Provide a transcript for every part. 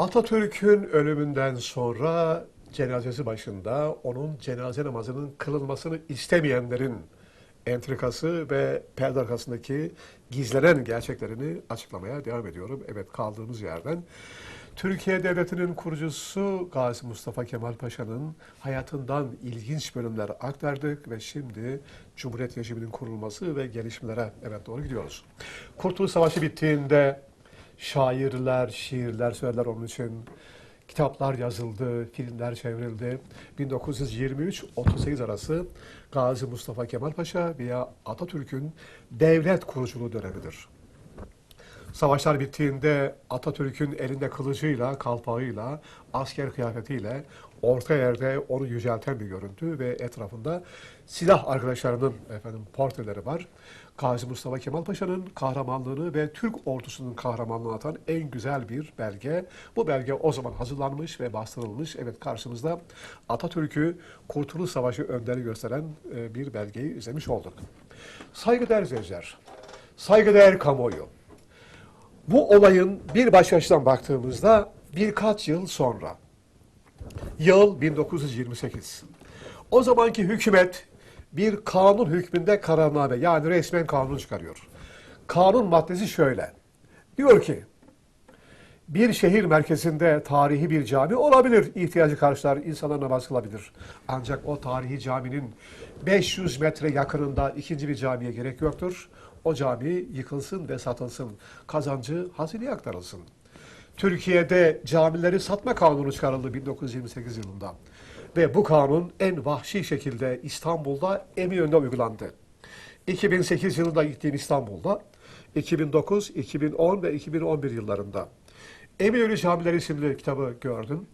Atatürk'ün ölümünden sonra cenazesi başında onun cenaze namazının kılınmasını istemeyenlerin entrikası ve perde arkasındaki gizlenen gerçeklerini açıklamaya devam ediyorum. Evet kaldığımız yerden. Türkiye Devleti'nin kurucusu Gazi Mustafa Kemal Paşa'nın hayatından ilginç bölümler aktardık ve şimdi Cumhuriyet rejiminin kurulması ve gelişmelere evet doğru gidiyoruz. Kurtuluş Savaşı bittiğinde şairler, şiirler söyler onun için. Kitaplar yazıldı, filmler çevrildi. 1923-38 arası Gazi Mustafa Kemal Paşa veya Atatürk'ün devlet kuruculuğu dönemidir. Savaşlar bittiğinde Atatürk'ün elinde kılıcıyla, kalpağıyla, asker kıyafetiyle orta yerde onu yücelten bir görüntü ve etrafında silah arkadaşlarının efendim portreleri var. Gazi Mustafa Kemal Paşa'nın kahramanlığını ve Türk ordusunun kahramanlığını atan en güzel bir belge. Bu belge o zaman hazırlanmış ve bastırılmış. Evet karşımızda Atatürk'ü Kurtuluş Savaşı önderi gösteren e, bir belgeyi izlemiş olduk. Saygıdeğer izleyiciler, saygıdeğer kamuoyu. Bu olayın bir başka açıdan baktığımızda birkaç yıl sonra, yıl 1928. O zamanki hükümet bir kanun hükmünde kararname yani resmen kanun çıkarıyor. Kanun maddesi şöyle. Diyor ki bir şehir merkezinde tarihi bir cami olabilir. İhtiyacı karşılar, insanlar namaz kılabilir. Ancak o tarihi caminin 500 metre yakınında ikinci bir camiye gerek yoktur. O cami yıkılsın ve satılsın. Kazancı hazineye aktarılsın. Türkiye'de camileri satma kanunu çıkarıldı 1928 yılında. Ve bu kanun en vahşi şekilde İstanbul'da Eminönü'nde uygulandı. 2008 yılında gittiğim İstanbul'da, 2009, 2010 ve 2011 yıllarında Eminönü Camileri isimli kitabı gördüm.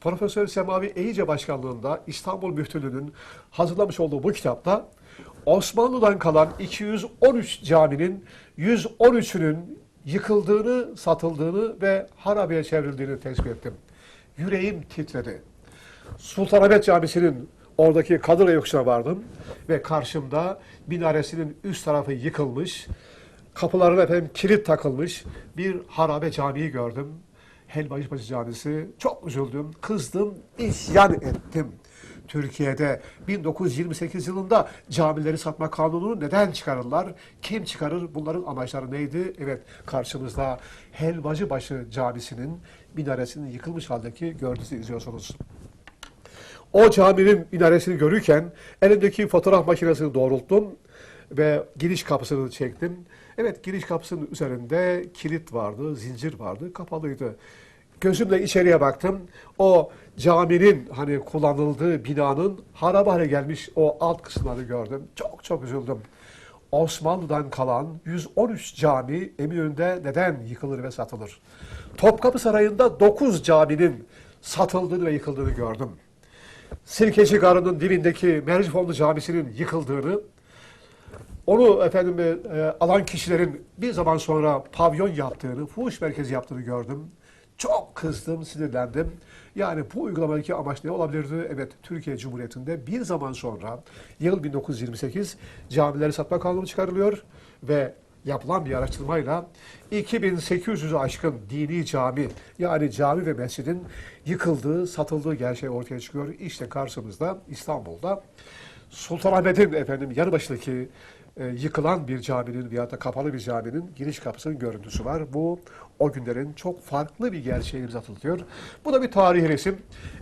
Profesör Semavi Eyice Başkanlığında İstanbul Müftülüğü'nün hazırlamış olduğu bu kitapta Osmanlı'dan kalan 213 caminin 113'ünün yıkıldığını, satıldığını ve harabeye çevrildiğini tespit ettim. Yüreğim titredi. Sultanahmet Camisi'nin oradaki Kadıra yokuşuna vardım ve karşımda minaresinin üst tarafı yıkılmış, kapılarına efendim kilit takılmış bir harabe camiyi gördüm. Helvacıbaşı Camisi. Çok üzüldüm, kızdım, isyan ettim. Türkiye'de 1928 yılında camileri satma kanunu neden çıkarırlar? Kim çıkarır? Bunların amaçları neydi? Evet karşımızda Helvacıbaşı Camisi'nin minaresinin yıkılmış haldeki görüntüsü izliyorsunuz. O caminin minaresini görürken elimdeki fotoğraf makinesini doğrulttum ve giriş kapısını çektim. Evet giriş kapısının üzerinde kilit vardı, zincir vardı, kapalıydı. Gözümle içeriye baktım. O caminin hani kullanıldığı binanın harap hale gelmiş o alt kısımları gördüm. Çok çok üzüldüm. Osmanlı'dan kalan 113 cami Eminönü'nde neden yıkılır ve satılır? Topkapı Sarayı'nda 9 caminin satıldığını ve yıkıldığını gördüm. Sirkeci Garı'nın dibindeki Mercifonlu Camisi'nin yıkıldığını, onu efendim e, alan kişilerin bir zaman sonra pavyon yaptığını, fuhuş merkezi yaptığını gördüm. Çok kızdım, sinirlendim. Yani bu uygulamadaki amaç ne olabilirdi? Evet, Türkiye Cumhuriyeti'nde bir zaman sonra, yıl 1928, camileri satma kanunu çıkarılıyor ve yapılan bir araştırmayla 2800'ü aşkın dini cami yani cami ve mescidin yıkıldığı, satıldığı gerçeği ortaya çıkıyor. İşte karşımızda İstanbul'da Sultanahmet'in efendim yanı başındaki e, yıkılan bir caminin veya da kapalı bir caminin giriş kapısının görüntüsü var. Bu o günlerin çok farklı bir gerçeğini bize hatırlatıyor. Bu da bir tarihi resim.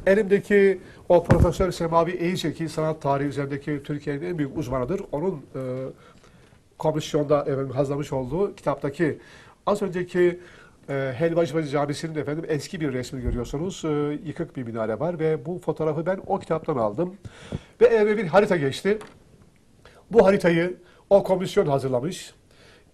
Elimdeki o Profesör Semavi Eyice ki sanat tarihi üzerindeki Türkiye'nin en büyük uzmanıdır. Onun e, komisyonda efendim, hazırlamış olduğu kitaptaki az önceki e, Helvacıbacı Camisi'nin efendim eski bir resmi görüyorsunuz. E, yıkık bir minare var ve bu fotoğrafı ben o kitaptan aldım. Ve elime bir harita geçti. Bu haritayı o komisyon hazırlamış.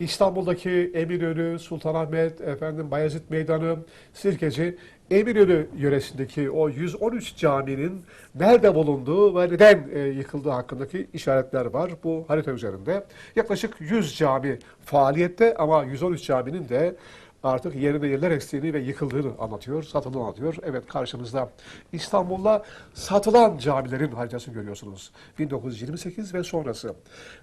İstanbul'daki Eminönü, Sultanahmet, efendim Bayezid Meydanı, Sirkeci, Eminönü yöresindeki o 113 caminin nerede bulunduğu ve neden e, yıkıldığı hakkındaki işaretler var bu harita üzerinde. Yaklaşık 100 cami faaliyette ama 113 caminin de artık yerine yerler eksiğini ve yıkıldığını anlatıyor, satıldığını anlatıyor. Evet karşımızda İstanbul'da satılan camilerin haritasını görüyorsunuz. 1928 ve sonrası.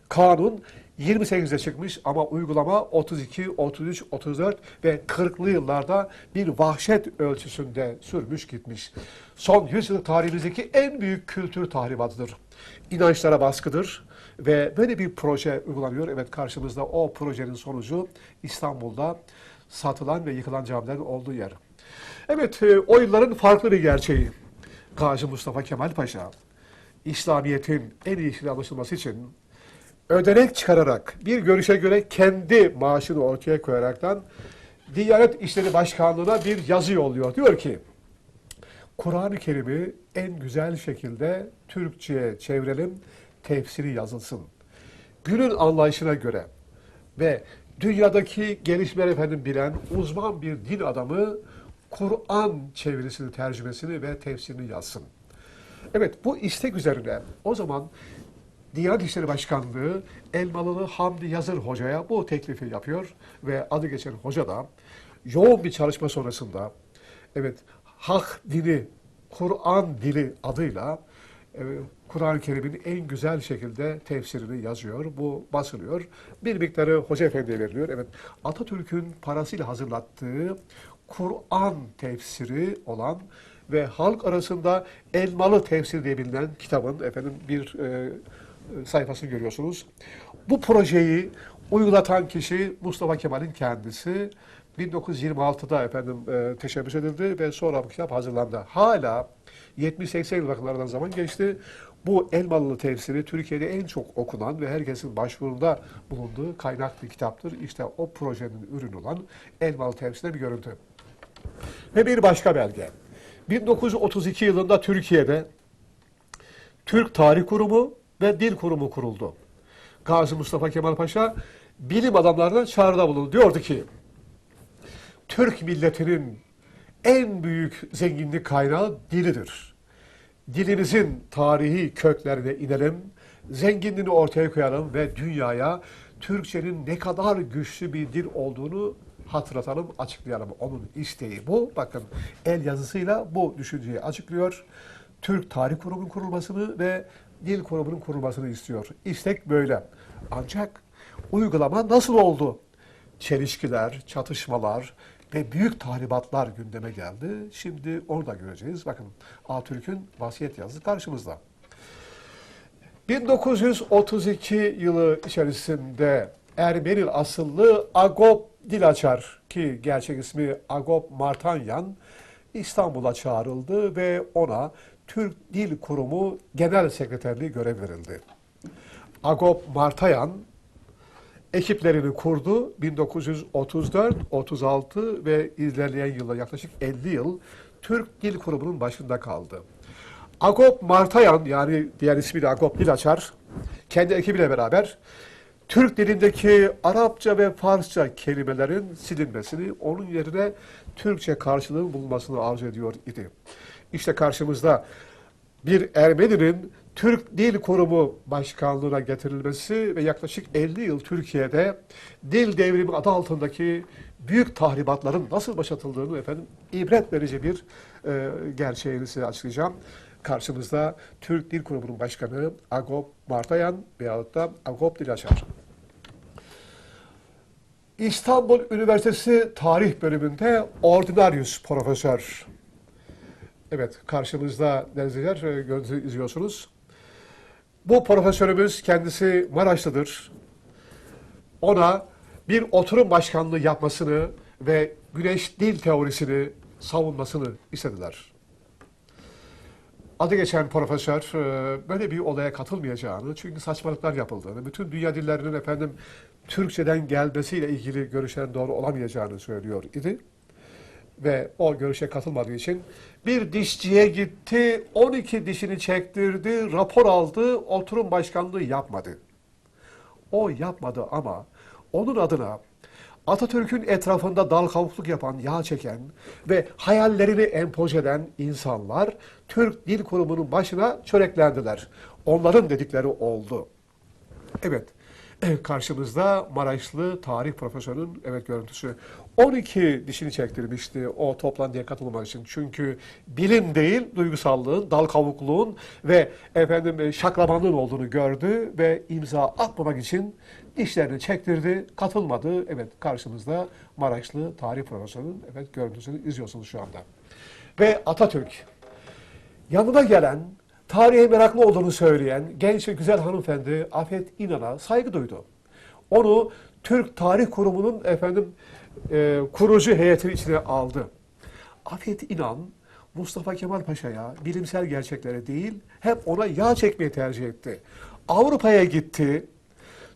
Kanun 28'de çıkmış ama uygulama 32, 33, 34 ve 40'lı yıllarda bir vahşet ölçüsünde sürmüş gitmiş. Son 100 yıl tarihimizdeki en büyük kültür tahribatıdır. İnançlara baskıdır ve böyle bir proje uygulanıyor. Evet karşımızda o projenin sonucu İstanbul'da satılan ve yıkılan camilerin olduğu yer. Evet e, o yılların farklı bir gerçeği. Gazi Mustafa Kemal Paşa İslamiyet'in en iyi şekilde anlaşılması için ödenek çıkararak bir görüşe göre kendi maaşını ortaya koyaraktan Diyanet İşleri Başkanlığı'na bir yazı yolluyor. Diyor ki Kur'an-ı Kerim'i en güzel şekilde Türkçe'ye çevirelim, tefsiri yazılsın. Günün anlayışına göre ve dünyadaki gelişmeleri efendim bilen uzman bir din adamı Kur'an çevirisini, tercümesini ve tefsirini yazsın. Evet bu istek üzerine o zaman Diyanet İşleri Başkanlığı Elmalılı Hamdi Yazır Hoca'ya bu teklifi yapıyor ve adı geçen hoca da yoğun bir çalışma sonrasında evet hak dili, Kur'an dili adıyla e, Kur'an-ı Kerim'in en güzel şekilde tefsirini yazıyor. Bu basılıyor. Bir miktarı Hoca Efendi'ye veriliyor. Evet Atatürk'ün parasıyla hazırlattığı Kur'an tefsiri olan ve halk arasında Elmalı Tefsir diye bilinen kitabın efendim bir e, sayfasını görüyorsunuz. Bu projeyi uygulatan kişi Mustafa Kemal'in kendisi. 1926'da efendim e, teşebbüs edildi ve sonra bu kitap hazırlandı. Hala 70-80 yıllardan zaman geçti. Bu Elmalı tefsiri Türkiye'de en çok okunan ve herkesin başvurunda bulunduğu kaynak bir kitaptır. İşte o projenin ürünü olan Elmalı tefsirinde bir görüntü. Ve bir başka belge. 1932 yılında Türkiye'de Türk Tarih Kurumu ve Dil Kurumu kuruldu. Gazi Mustafa Kemal Paşa bilim adamlarına çağrıda bulundu. Diyordu ki, Türk milletinin en büyük zenginlik kaynağı dilidir. Dilimizin tarihi köklerine inelim, zenginliğini ortaya koyalım ve dünyaya Türkçenin ne kadar güçlü bir dil olduğunu hatırlatalım, açıklayalım. Onun isteği bu. Bakın el yazısıyla bu düşünceyi açıklıyor. Türk Tarih Kurumu'nun kurulmasını ve Dil Kurumu'nun kurulmasını istiyor. İstek böyle. Ancak uygulama nasıl oldu? Çelişkiler, çatışmalar ve büyük tahribatlar gündeme geldi. Şimdi onu da göreceğiz. Bakın Atatürk'ün vasiyet yazısı karşımızda. 1932 yılı içerisinde Ermenil asıllı Agop Dilaçar ki gerçek ismi Agop Martanyan İstanbul'a çağrıldı ve ona Türk Dil Kurumu Genel Sekreterliği görev verildi. Agop Martayan ekiplerini kurdu. 1934, 36 ve ilerleyen yılda yaklaşık 50 yıl Türk Dil Kurumu'nun başında kaldı. Agop Martayan yani diğer ismi de Agop Dilaçar kendi ekibiyle beraber Türk dilindeki Arapça ve Farsça kelimelerin silinmesini, onun yerine Türkçe karşılığın bulunmasını arzu ediyor idi. İşte karşımızda bir Ermeni'nin Türk Dil Kurumu Başkanlığı'na getirilmesi ve yaklaşık 50 yıl Türkiye'de dil devrimi adı altındaki büyük tahribatların nasıl başlatıldığını efendim ibret verici bir e, gerçeğini size açıklayacağım. Karşımızda Türk Dil Kurumu'nun başkanı Agop Martayan veyahut da Agop Dilaçar. İstanbul Üniversitesi Tarih Bölümünde Ordinarius Profesör. Evet, karşımızda denizciler e, görüntü izliyorsunuz. Bu profesörümüz kendisi Maraşlıdır. Ona bir oturum başkanlığı yapmasını ve güneş dil teorisini savunmasını istediler. Adı geçen profesör e, böyle bir olaya katılmayacağını, çünkü saçmalıklar yapıldığını, bütün dünya dillerinin efendim Türkçeden gelmesiyle ilgili görüşlerin doğru olamayacağını söylüyor idi. Ve o görüşe katılmadığı için bir dişçiye gitti, 12 dişini çektirdi, rapor aldı, oturum başkanlığı yapmadı. O yapmadı ama onun adına Atatürk'ün etrafında dal kavukluk yapan, yağ çeken ve hayallerini empoze eden insanlar Türk Dil Kurumu'nun başına çöreklendiler. Onların dedikleri oldu. Evet, karşımızda Maraşlı tarih profesörünün evet görüntüsü. 12 dişini çektirmişti o toplantıya katılmak için. Çünkü bilim değil, duygusallığın, dal kavukluğun ve efendim e, şaklabanlığın olduğunu gördü ve imza atmamak için dişlerini çektirdi, katılmadı. Evet karşımızda Maraşlı tarih profesörünün evet görüntüsünü izliyorsunuz şu anda. Ve Atatürk yanına gelen, tarihe meraklı olduğunu söyleyen genç ve güzel hanımefendi Afet İnan'a saygı duydu. Onu Türk Tarih Kurumu'nun efendim e, kurucu heyetinin içine aldı. Afet İnan Mustafa Kemal Paşa'ya bilimsel gerçeklere değil hep ona yağ çekmeyi tercih etti. Avrupa'ya gitti.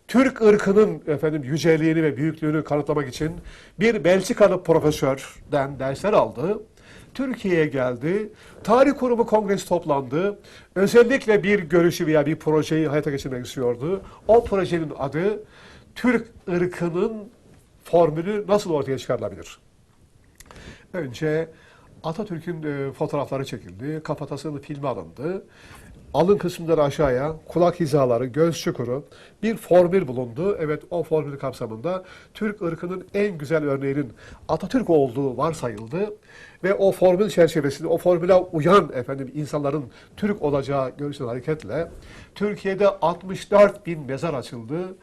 Türk ırkının efendim yüceliğini ve büyüklüğünü kanıtlamak için bir Belçikalı profesörden dersler aldı. Türkiye'ye geldi. Tarih Kurumu Kongresi toplandı. Özellikle bir görüşü veya bir projeyi hayata geçirmek istiyordu. O projenin adı Türk ırkının formülü nasıl ortaya çıkarılabilir? Önce Atatürk'ün e, fotoğrafları çekildi, kafatasının filmi alındı. Alın kısımları aşağıya, kulak hizaları, göz çukuru bir formül bulundu. Evet o formül kapsamında Türk ırkının en güzel örneğinin Atatürk olduğu varsayıldı. Ve o formül çerçevesinde o formüle uyan efendim insanların Türk olacağı görüşünden hareketle Türkiye'de 64 bin mezar açıldı.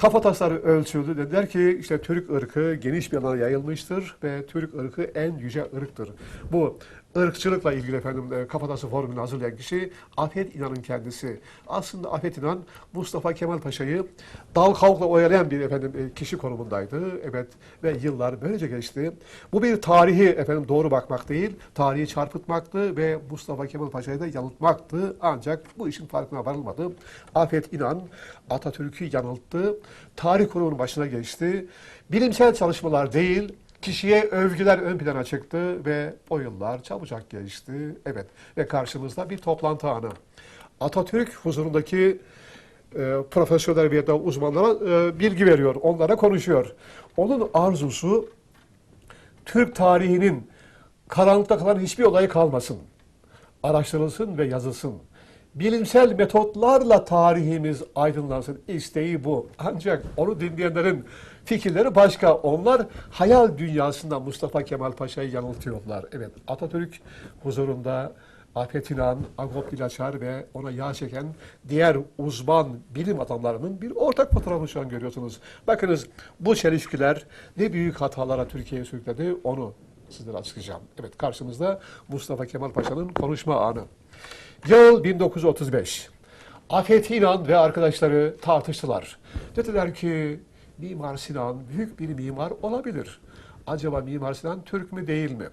Kafatasları ölçüldü. Dediler ki işte Türk ırkı geniş bir alana yayılmıştır ve Türk ırkı en yüce ırktır. Bu ırkçılıkla ilgili efendim e, kafatası formülünü hazırlayan kişi Afet İnan'ın kendisi. Aslında Afet İnan Mustafa Kemal Paşa'yı dal kavukla oyalayan bir efendim e, kişi konumundaydı. Evet ve yıllar böylece geçti. Bu bir tarihi efendim doğru bakmak değil, tarihi çarpıtmaktı ve Mustafa Kemal Paşa'yı da yanıltmaktı. Ancak bu işin farkına varılmadı. Afet İnan Atatürk'ü yanılttı. Tarih kurumunun başına geçti. Bilimsel çalışmalar değil, kişiye övgüler ön plana çıktı ve o yıllar çabucak geçti. Evet ve karşımızda bir toplantı anı. Atatürk huzurundaki e, profesörler veya da uzmanlara e, bilgi veriyor, onlara konuşuyor. Onun arzusu Türk tarihinin karanlıkta kalan hiçbir olayı kalmasın. Araştırılsın ve yazılsın. Bilimsel metotlarla tarihimiz aydınlansın. İsteği bu. Ancak onu dinleyenlerin fikirleri başka. Onlar hayal dünyasında Mustafa Kemal Paşa'yı yanıltıyorlar. Evet Atatürk huzurunda Afet İnan, Agop Dilaçar ve ona yağ çeken diğer uzman bilim adamlarının bir ortak fotoğrafını şu an görüyorsunuz. Bakınız bu çelişkiler ne büyük hatalara Türkiye'yi sürükledi onu sizlere açıklayacağım. Evet karşımızda Mustafa Kemal Paşa'nın konuşma anı. Yıl 1935. Afet İnan ve arkadaşları tartıştılar. Dediler ki Mimar Sinan büyük bir mimar olabilir. Acaba Mimar Sinan Türk mü değil mi?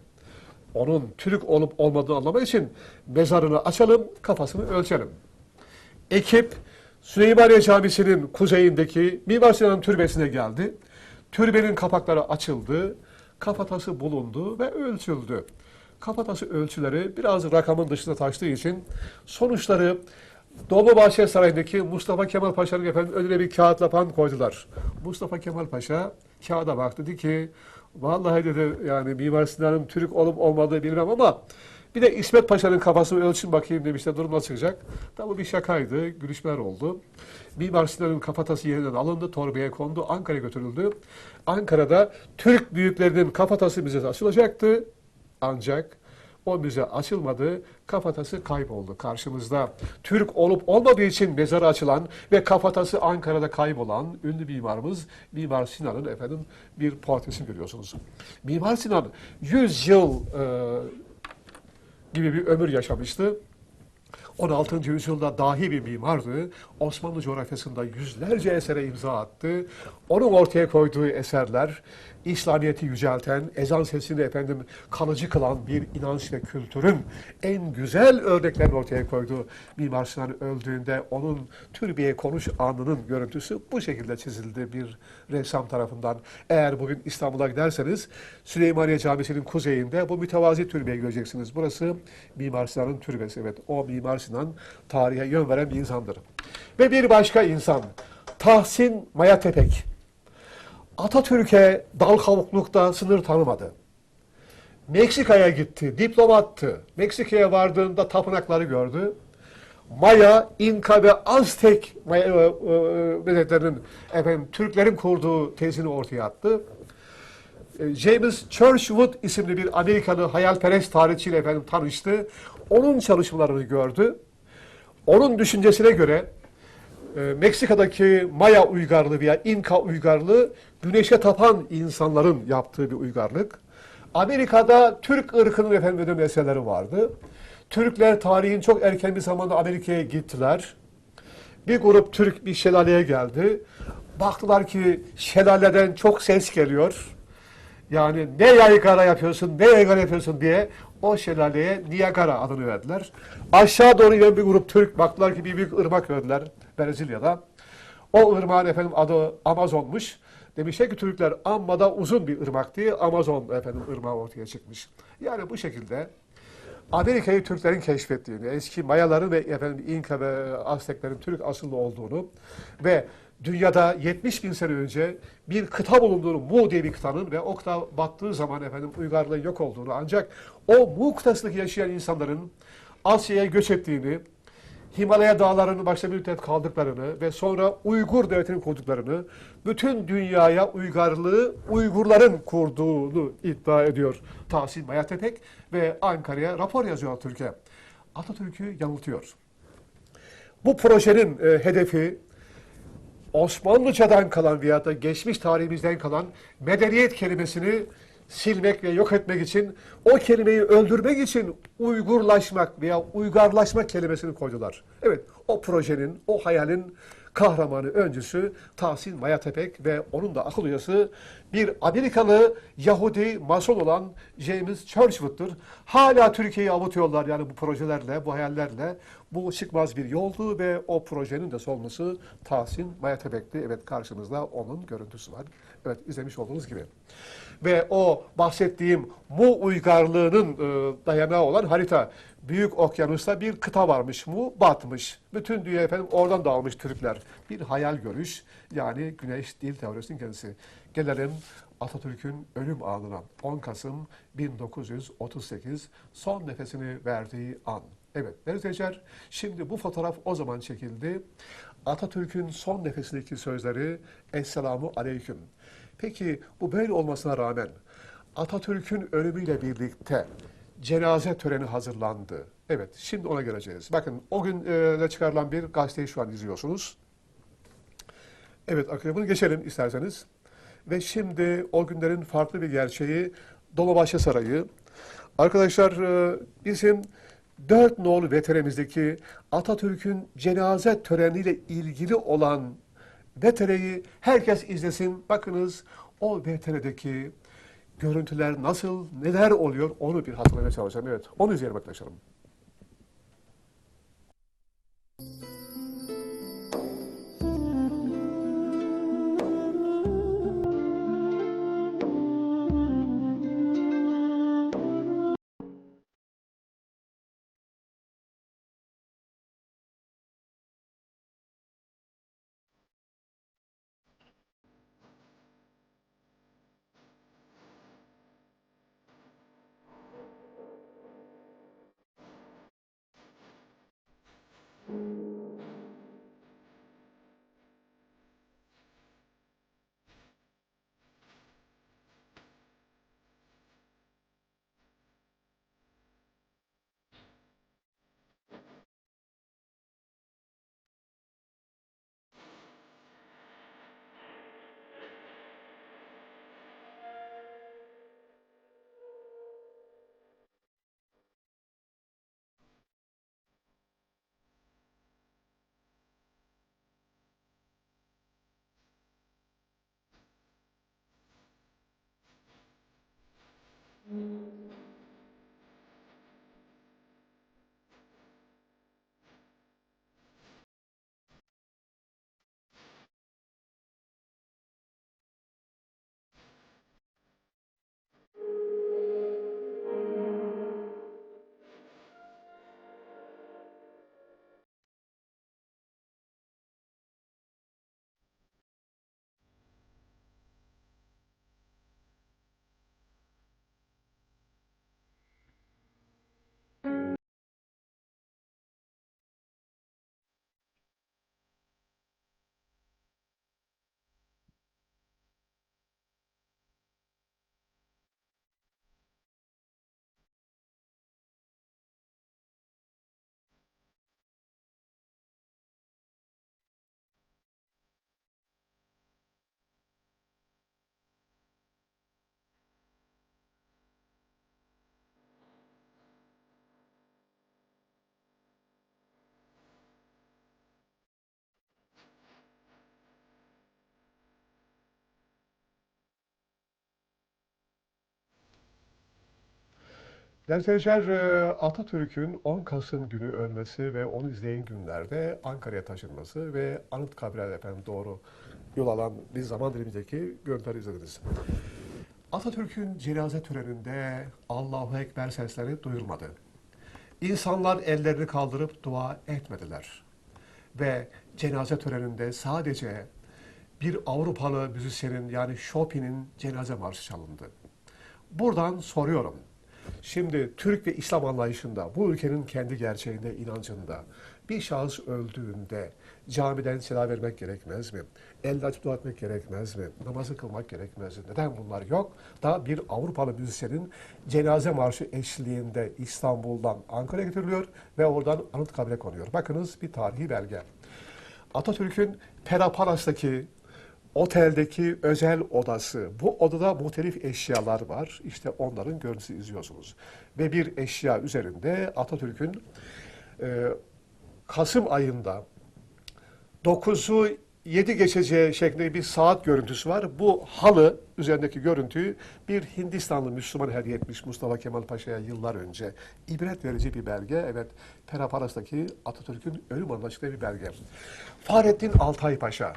Onun Türk olup olmadığını anlamak için mezarını açalım, kafasını ölçelim. Ekip Süleymaniye Camisi'nin kuzeyindeki Mimar Sinan türbesine geldi. Türbenin kapakları açıldı, kafatası bulundu ve ölçüldü. Kafatası ölçüleri biraz rakamın dışında taştığı için sonuçları Dolmabahçe Sarayı'ndaki Mustafa Kemal Paşa'nın efendim önüne bir kağıt lapan koydular. Mustafa Kemal Paşa kağıda baktı dedi ki vallahi dedi yani Mimar Sinan'ın Türk olup olmadığı bilmem ama bir de İsmet Paşa'nın kafasını ölçün bakayım demişler durum nasıl çıkacak. Tabi bir şakaydı, gülüşmeler oldu. Mimar Sinan'ın kafatası yeniden alındı, torbaya kondu, Ankara'ya götürüldü. Ankara'da Türk büyüklerinin kafatası müzesi açılacaktı. Ancak o müze açılmadı, kafatası kayboldu karşımızda. Türk olup olmadığı için mezarı açılan ve kafatası Ankara'da kaybolan ünlü mimarımız Mimar Sinan'ın efendim bir portresini görüyorsunuz. Mimar Sinan 100 yıl e, gibi bir ömür yaşamıştı. 16. yüzyılda dahi bir mimardı. Osmanlı coğrafyasında yüzlerce esere imza attı. Onun ortaya koyduğu eserler İslamiyet'i yücelten, ezan sesini efendim kalıcı kılan bir inanç ve kültürün en güzel örneklerini ortaya koydu. Mimar Sinan öldüğünde onun türbeye konuş anının görüntüsü bu şekilde çizildi bir ressam tarafından. Eğer bugün İstanbul'a giderseniz Süleymaniye Camisi'nin kuzeyinde bu mütevazi türbeyi göreceksiniz. Burası Mimar Sinan'ın türbesi. Evet o Mimar Sinan tarihe yön veren bir insandır. Ve bir başka insan Tahsin Maya Tepek. Atatürk'e dal kavuklukta sınır tanımadı. Meksika'ya gitti, diplomattı. Meksika'ya vardığında tapınakları gördü. Maya, İnka ve Aztek Maya, e, e, efendim, Türklerin kurduğu tezini ortaya attı. e, James Churchwood isimli bir Amerikalı hayalperest tarihçiyle efendim tanıştı. Onun çalışmalarını gördü. Onun düşüncesine göre Meksika'daki Maya uygarlığı veya İnka uygarlığı güneşe tapan insanların yaptığı bir uygarlık. Amerika'da Türk ırkının efendim meseleleri vardı. Türkler tarihin çok erken bir zamanda Amerika'ya gittiler. Bir grup Türk bir şelaleye geldi. Baktılar ki şelaleden çok ses geliyor. Yani ne yaygara yapıyorsun, ne yaygara yapıyorsun diye o şelaleye Niagara adını verdiler. Aşağı doğru inen bir grup Türk baktılar ki bir büyük ırmak gördüler Brezilya'da. O ırmağın efendim adı Amazon'muş. Demişler ki Türkler amma da uzun bir ırmak diye Amazon efendim ırmağı ortaya çıkmış. Yani bu şekilde Amerika'yı Türklerin keşfettiğini, eski Mayaların ve efendim İnka ve Azteklerin Türk asıllı olduğunu ve dünyada 70 bin sene önce bir kıta bulunduğunu, Mu diye bir kıtanın ve o kıta battığı zaman efendim uygarlığın yok olduğunu ancak o Mu kıtasındaki yaşayan insanların Asya'ya göç ettiğini, Himalaya dağlarını başta bir müddet kaldıklarını ve sonra Uygur devletini kurduklarını, bütün dünyaya uygarlığı Uygurların kurduğunu iddia ediyor Tahsin Mayatepek ve Ankara'ya rapor yazıyor Türkiye. Atatürk'ü yanıltıyor. Bu projenin e, hedefi Osmanlıcadan kalan veya da geçmiş tarihimizden kalan medeniyet kelimesini silmek ve yok etmek için, o kelimeyi öldürmek için Uygurlaşmak veya uygarlaşmak kelimesini koydular. Evet, o projenin, o hayalin kahramanı, öncüsü Tahsin Mayatepek ve onun da akıl üyesi bir Amerikalı Yahudi mason olan James Churchwood'dur. Hala Türkiye'yi avutuyorlar yani bu projelerle, bu hayallerle. Bu çıkmaz bir yoldu ve o projenin de solmusu Tahsin Mayatepek'ti. Evet karşımızda onun görüntüsü var. Evet izlemiş olduğunuz gibi. Ve o bahsettiğim Mu uygarlığının e, dayanağı olan harita. Büyük okyanusta bir kıta varmış Mu, batmış. Bütün dünya efendim oradan dağılmış Türkler. Bir hayal görüş yani güneş dil teorisinin kendisi. Gelelim Atatürk'ün ölüm anına. 10 Kasım 1938 son nefesini verdiği an. Evet değerli izleyiciler, şimdi bu fotoğraf o zaman çekildi. Atatürk'ün son nefesindeki sözleri Esselamu Aleyküm. Peki bu böyle olmasına rağmen Atatürk'ün ölümüyle birlikte cenaze töreni hazırlandı. Evet, şimdi ona geleceğiz. Bakın o gün e, çıkarılan bir gazeteyi şu an izliyorsunuz. Evet, arkadaşlar bunu geçelim isterseniz. Ve şimdi o günlerin farklı bir gerçeği Dolmabahçe Sarayı. Arkadaşlar e, bizim dört nolu veteremizdeki Atatürk'ün cenaze töreniyle ilgili olan VTR'yi herkes izlesin. Bakınız o VTR'deki görüntüler nasıl, neler oluyor onu bir hatırlamaya çalışacağım. Evet, onu izleyelim arkadaşlarım. Mm-hmm. Değerli seyirciler, e, Atatürk'ün 10 Kasım günü ölmesi ve onu izleyen günlerde Ankara'ya taşınması ve Anıtkabir'e efendim doğru yol alan bir zaman dilimindeki görüntüleri izlediniz. Atatürk'ün cenaze töreninde Allahu Ekber sesleri duyulmadı. İnsanlar ellerini kaldırıp dua etmediler. Ve cenaze töreninde sadece bir Avrupalı müzisyenin yani Chopin'in cenaze marşı çalındı. Buradan soruyorum. Şimdi Türk ve İslam anlayışında, bu ülkenin kendi gerçeğinde, inancında bir şahıs öldüğünde camiden selam vermek gerekmez mi? El açıp dua etmek gerekmez mi? Namazı kılmak gerekmez mi? Neden bunlar yok? Da bir Avrupalı müzisyenin cenaze marşı eşliğinde İstanbul'dan Ankara'ya getiriliyor ve oradan Anıtkabir'e konuyor. Bakınız bir tarihi belge. Atatürk'ün Perapalas'taki oteldeki özel odası. Bu odada muhtelif eşyalar var. İşte onların görüntüsü izliyorsunuz. Ve bir eşya üzerinde Atatürk'ün e, Kasım ayında 9'u 7 geçeceği şeklinde bir saat görüntüsü var. Bu halı üzerindeki görüntüyü bir Hindistanlı Müslüman hediye etmiş Mustafa Kemal Paşa'ya yıllar önce. İbret verici bir belge. Evet, Peraparas'taki Atatürk'ün ölüm anlaştığı bir belge. Fahrettin Altay Paşa.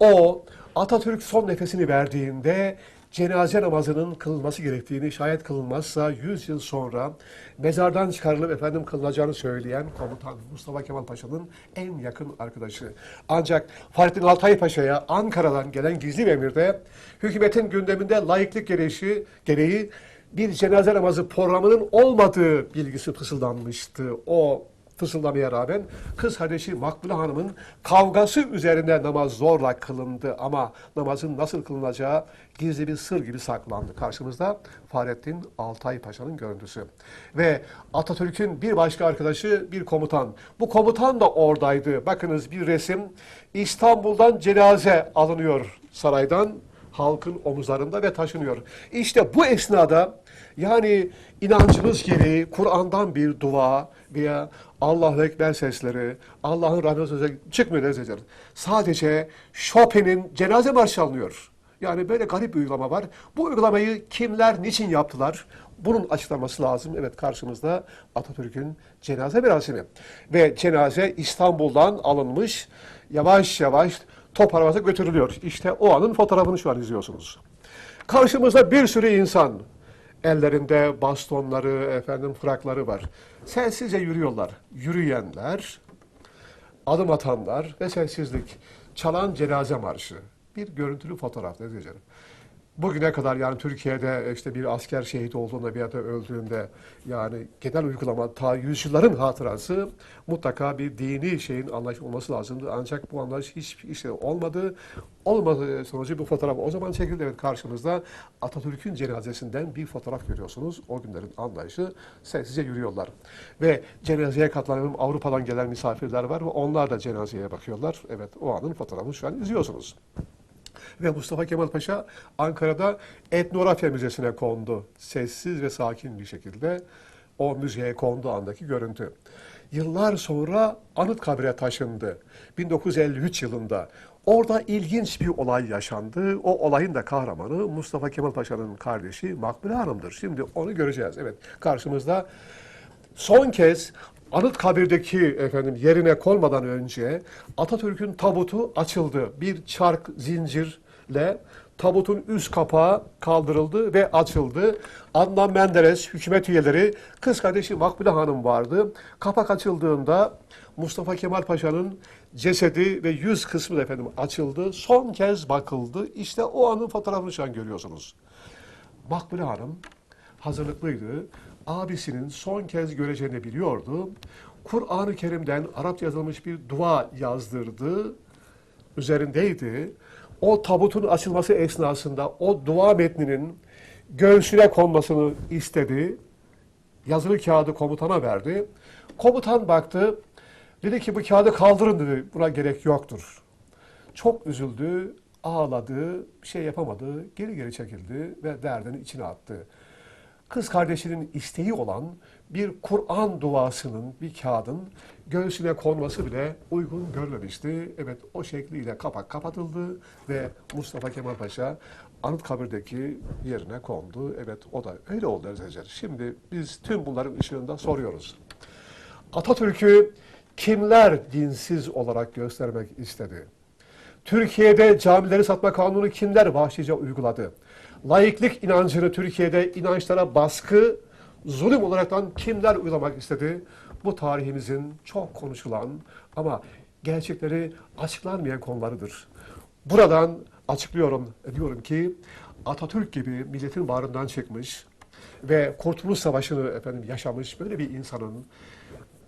O Atatürk son nefesini verdiğinde cenaze namazının kılınması gerektiğini, şayet kılınmazsa 100 yıl sonra mezardan çıkarılıp efendim kılınacağını söyleyen komutan Mustafa Kemal Paşa'nın en yakın arkadaşı. Ancak Fahrettin Altay Paşa'ya Ankara'dan gelen gizli emirde hükümetin gündeminde laiklik gereği, gereği bir cenaze namazı programının olmadığı bilgisi fısıldanmıştı. O fısıldamaya rağmen kız kardeşi Makbule Hanım'ın kavgası üzerine namaz zorla kılındı ama namazın nasıl kılınacağı gizli bir sır gibi saklandı. Karşımızda Fahrettin Altay Paşa'nın görüntüsü. Ve Atatürk'ün bir başka arkadaşı bir komutan. Bu komutan da oradaydı. Bakınız bir resim İstanbul'dan cenaze alınıyor saraydan halkın omuzlarında ve taşınıyor. İşte bu esnada yani inancımız gereği Kur'an'dan bir dua veya Allahu Ekber sesleri, Allah'ın rahmet sözleri çıkmıyor ezeceğiz. Sadece Chopin'in cenaze marşı çalınıyor. Yani böyle garip bir uygulama var. Bu uygulamayı kimler, niçin yaptılar? Bunun açıklaması lazım. Evet karşımızda Atatürk'ün cenaze merasimi. Ve cenaze İstanbul'dan alınmış yavaş yavaş top arabası götürülüyor. İşte o anın fotoğrafını şu an izliyorsunuz. Karşımızda bir sürü insan. Ellerinde bastonları, efendim frakları var. Sessizce yürüyorlar. Yürüyenler, adım atanlar ve sessizlik. Çalan cenaze marşı. Bir görüntülü fotoğraf ne diyeceğim. Bugüne kadar yani Türkiye'de işte bir asker şehit olduğunda bir yerde öldüğünde yani genel uygulama ta yüzyılların hatırası mutlaka bir dini şeyin anlayış olması lazımdı. Ancak bu anlayış hiç işte olmadı. Olmadı sonucu bu fotoğraf o zaman çekildi. Evet karşımızda Atatürk'ün cenazesinden bir fotoğraf görüyorsunuz. O günlerin anlayışı sessizce yürüyorlar. Ve cenazeye katılan Avrupa'dan gelen misafirler var ve onlar da cenazeye bakıyorlar. Evet o anın fotoğrafını şu an izliyorsunuz. Ve Mustafa Kemal Paşa Ankara'da Etnografya Müzesi'ne kondu. Sessiz ve sakin bir şekilde o müzeye kondu andaki görüntü. Yıllar sonra Anıtkabir'e taşındı. 1953 yılında. Orada ilginç bir olay yaşandı. O olayın da kahramanı Mustafa Kemal Paşa'nın kardeşi Makbule Hanım'dır. Şimdi onu göreceğiz. Evet karşımızda son kez Anıtkabir'deki efendim yerine konmadan önce Atatürk'ün tabutu açıldı. Bir çark zincirle tabutun üst kapağı kaldırıldı ve açıldı. Adnan Menderes, hükümet üyeleri, kız kardeşi Makbule Hanım vardı. Kapak açıldığında Mustafa Kemal Paşa'nın cesedi ve yüz kısmı efendim açıldı. Son kez bakıldı. İşte o anın fotoğrafını şu an görüyorsunuz. Makbule Hanım hazırlıklıydı. Abisinin son kez göreceğini biliyordu. Kur'an-ı Kerim'den Arapça yazılmış bir dua yazdırdı. Üzerindeydi. O tabutun açılması esnasında o dua metninin göğsüne konmasını istedi. Yazılı kağıdı komutana verdi. Komutan baktı. Dedi ki bu kağıdı kaldırın dedi. Buna gerek yoktur. Çok üzüldü, ağladı, bir şey yapamadı, geri geri çekildi ve derdini içine attı. Kız kardeşinin isteği olan bir Kur'an duasının, bir kağıdın göğsüne konması bile uygun görmemişti. Evet o şekliyle kapak kapatıldı ve Mustafa Kemal Paşa Anıtkabir'deki yerine kondu. Evet o da öyle oldu Erzecer. Şimdi biz tüm bunların ışığında soruyoruz. Atatürk'ü kimler dinsiz olarak göstermek istedi? Türkiye'de camileri satma kanunu kimler vahşice uyguladı? Laiklik inancını Türkiye'de inançlara baskı, zulüm olaraktan kimler uygulamak istedi? Bu tarihimizin çok konuşulan ama gerçekleri açıklanmayan konularıdır. Buradan açıklıyorum, diyorum ki Atatürk gibi milletin bağrından çıkmış ve Kurtuluş Savaşı'nı efendim yaşamış böyle bir insanın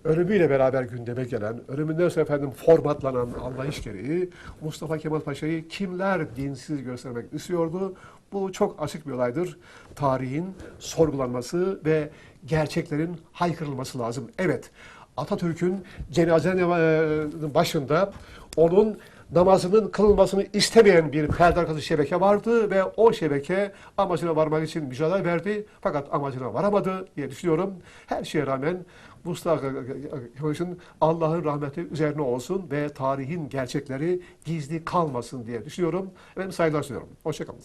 ölümüyle beraber gündeme gelen, ölümünden sonra efendim formatlanan anlayış gereği Mustafa Kemal Paşa'yı kimler dinsiz göstermek istiyordu? Bu çok açık bir olaydır. Tarihin sorgulanması ve gerçeklerin haykırılması lazım. Evet, Atatürk'ün cenazenin başında onun namazının kılınmasını istemeyen bir perde arkası şebeke vardı ve o şebeke amacına varmak için mücadele verdi fakat amacına varamadı diye düşünüyorum. Her şeye rağmen Mustafa Kemal'in Allah'ın rahmeti üzerine olsun ve tarihin gerçekleri gizli kalmasın diye düşünüyorum. Ben saygılar sunuyorum. Hoşçakalın.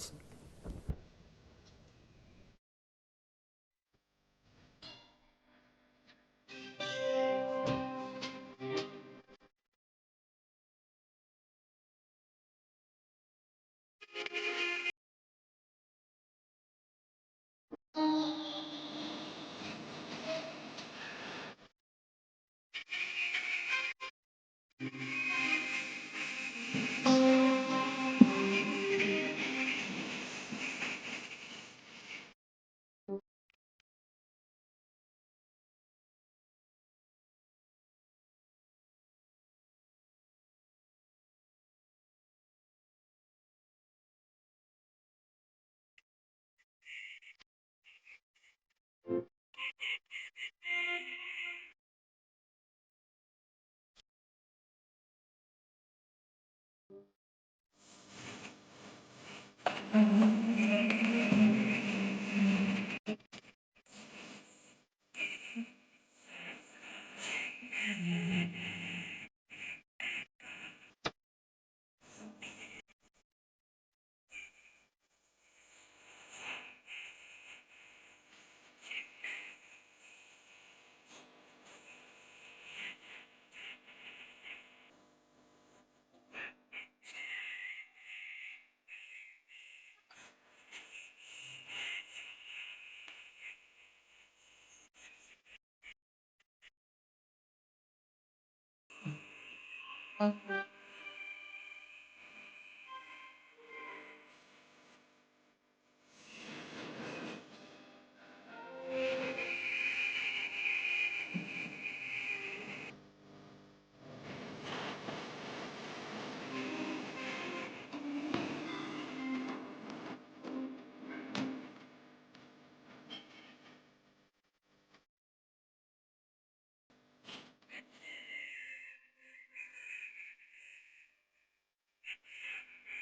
Mm-hmm.